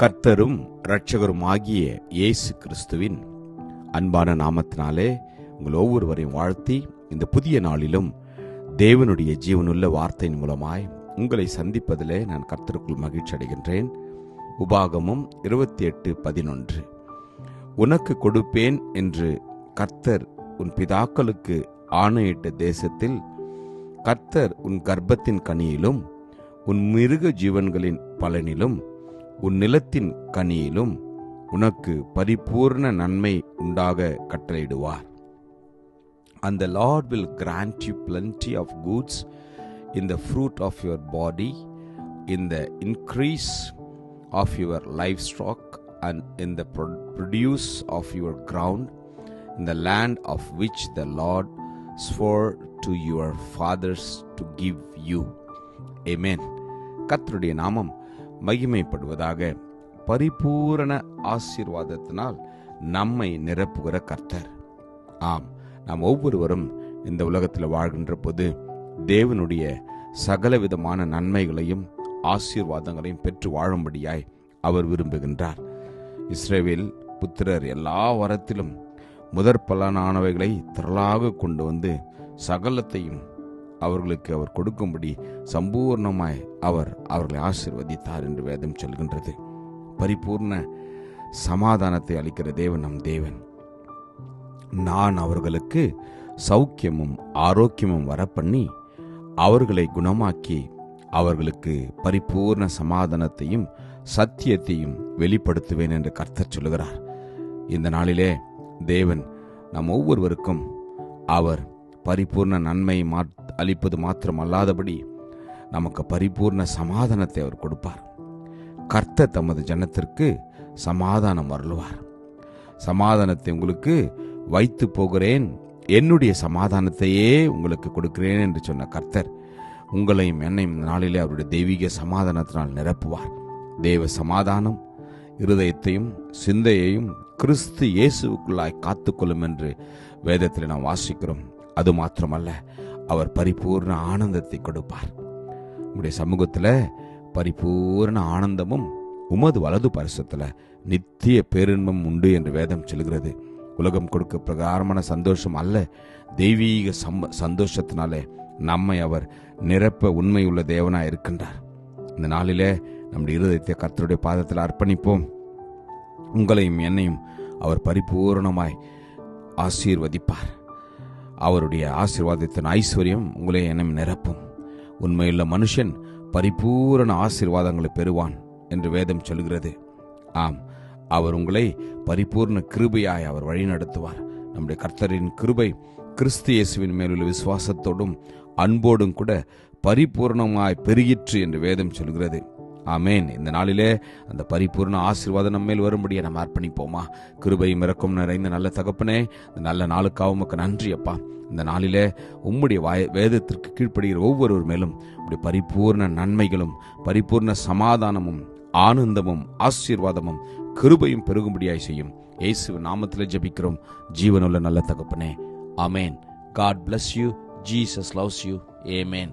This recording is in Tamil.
கர்த்தரும் இரட்சகரும் ஆகிய இயேசு கிறிஸ்துவின் அன்பான நாமத்தினாலே உங்கள் ஒவ்வொருவரையும் வாழ்த்தி இந்த புதிய நாளிலும் தேவனுடைய ஜீவனுள்ள வார்த்தையின் மூலமாய் உங்களை சந்திப்பதிலே நான் கர்த்தருக்குள் மகிழ்ச்சி அடைகின்றேன். உபாகமும் இருபத்தி எட்டு பதினொன்று. உனக்கு கொடுப்பேன் என்று கர்த்தர் உன் பிதாக்களுக்கு ஆணையிட்ட தேசத்தில் கர்த்தர் உன் கர்ப்பத்தின் கனியிலும் உன் மிருக ஜீவன்களின் பலனிலும் உன் நிலத்தின் கனியிலும் உனக்கு பரிபூர்ண நன்மை உண்டாக கட்டளையிடுவார் அந்த Lord will grand you பிளன்டி of goods in the fruit of your body in the increase of your life stock and in the produce of your ground in land of which the the ஸ்ஃபோர் swore to fathers to give you you. Man கத்தருடைய நாமம் மகிமைப்படுவதாக பரிபூரண ஆசீர்வாதத்தினால் நம்மை நிரப்புகிற கர்த்தர். ஆம் நாம் ஒவ்வொருவரும் இந்த உலகத்தில் வாழ்கின்ற போது தேவனுடைய சகலவிதமான நன்மைகளையும் ஆசீர்வாதங்களையும் பெற்று வாழும்படியாய் அவர் விரும்புகின்றார். இஸ்ரேவில் புத்திரர் எல்லா வரத்திலும் முதற் பலனானவைகளை திரளாக கொண்டு வந்து சகலத்தையும் அவர்களுக்கு அவர் கொடுக்கும்படி சம்பூர்ணமாய் அவர் அவர்களை ஆசிர்வதித்தார் என்று வேதம் சொல்கின்றது. பரிபூர்ண சமாதானத்தை அளிக்கிற தேவன் நம் தேவன். நான் அவர்களுக்கு சௌக்கியமும் ஆரோக்கியமும் வரப்பண்ணி அவர்களை குணமாக்கி அவர்களுக்கு பரிபூர்ண சமாதானத்தையும் சத்தியத்தையும் வெளிப்படுத்துவேன் என்று கர்த்தர் சொல்லுகிறார். இந்த நாளிலே தேவன் நம் ஒவ்வொருவருக்கும் அவர் பரிபூர்ண நன்மை அளிப்பது மாத்திரம் அல்லாதபடி நமக்கு பரிபூர்ண சமாதானத்தை அவர் கொடுப்பார். கர்த்தர் தமது ஜனத்திற்கு சமாதானம் அருளுவார். சமாதானத்தை உங்களுக்கு வைத்து போகிறேன். என்னுடைய சமாதானத்தையே உங்களுக்கு கொடுக்கிறேன் என்று சொன்ன கர்த்தர் உங்களையும் என்னையும் இந்த நாளிலே அவருடைய தெய்வீக சமாதானத்தினால் நிரப்புவார். தேவ சமாதானம் இருதயத்தையும் சிந்தையையும் கிறிஸ்து இயேசுக்குள்ளாய் காத்துக்கொள்ளும் என்று வேதத்தில் நாம் வாசிக்கிறோம். அது மாத்திரமல்ல அவர் பரிபூர்ண ஆனந்தத்தை கொடுப்பார். உங்களுடைய சமூகத்தில் பரிபூர்ண ஆனந்தமும் உமது வலது பரிசத்தில் நித்திய பேரின்பம் உண்டு என்று வேதம் சொல்கிறது உலகம் கொடுக்க பிரகாரமான சந்தோஷம் அல்ல தெய்வீக சம்ப சந்தோஷத்தினாலே நம்மை அவர் நிரப்ப உண்மையுள்ள தேவனாய் இருக்கின்றார். இந்த நாளிலே நம்முடைய இருதயத்தை கர்த்தருடைய பாதத்தில் அர்ப்பணிப்போம். உங்களையும் என்னையும் அவர் பரிபூர்ணமாய் ஆசீர்வதிப்பார். அவருடைய ஆசீர்வாதத்தின் ஐஸ்வர்யம் உங்களை என்னையும் நிரப்பும். உண்மையுள்ள மனுஷன் பரிபூரண ஆசீர்வாதங்களை பெறுவான் என்று வேதம் சொல்கிறது. ஆம் அவர் உங்களை பரிபூர்ண கிருபையாய் அவர் வழிநடத்துவார். நம்முடைய கர்த்தரின் கிருபை கிறிஸ்து இயேசுவின் மேலுள்ள விசுவாசத்தோடும் அன்போடும் கூட பரிபூர்ணமாய் பெருகிற்று என்று வேதம் சொல்கிறது. ஆமேன். இந்த நாளிலே அந்த பரிபூர்ண ஆசீர்வாதம் நம்ம மேல் வரும்படியே நம்ம அர்ப்பணிப்போமா? கிருபையும் இறக்கும் நிறைந்த நல்ல தகப்பனே இந்த நல்ல நாளுக்காக உமக்கு நன்றி அப்பா. இந்த நாளிலே உம்முடைய வாய வேதத்திற்கு கீழ்ப்படுகிற ஒவ்வொருவர் மேலும் உடைய பரிபூர்ண நன்மைகளும் பரிபூர்ண சமாதானமும் ஆனந்தமும் ஆசீர்வாதமும் கிருபையும் பெருகும்படியாய் செய்யும். இயேசு நாமத்தில் ஜபிக்கிறோம். ஜீவனுள்ள நல்ல தகப்பனே ஆமேன். God bless you Jesus loves you amen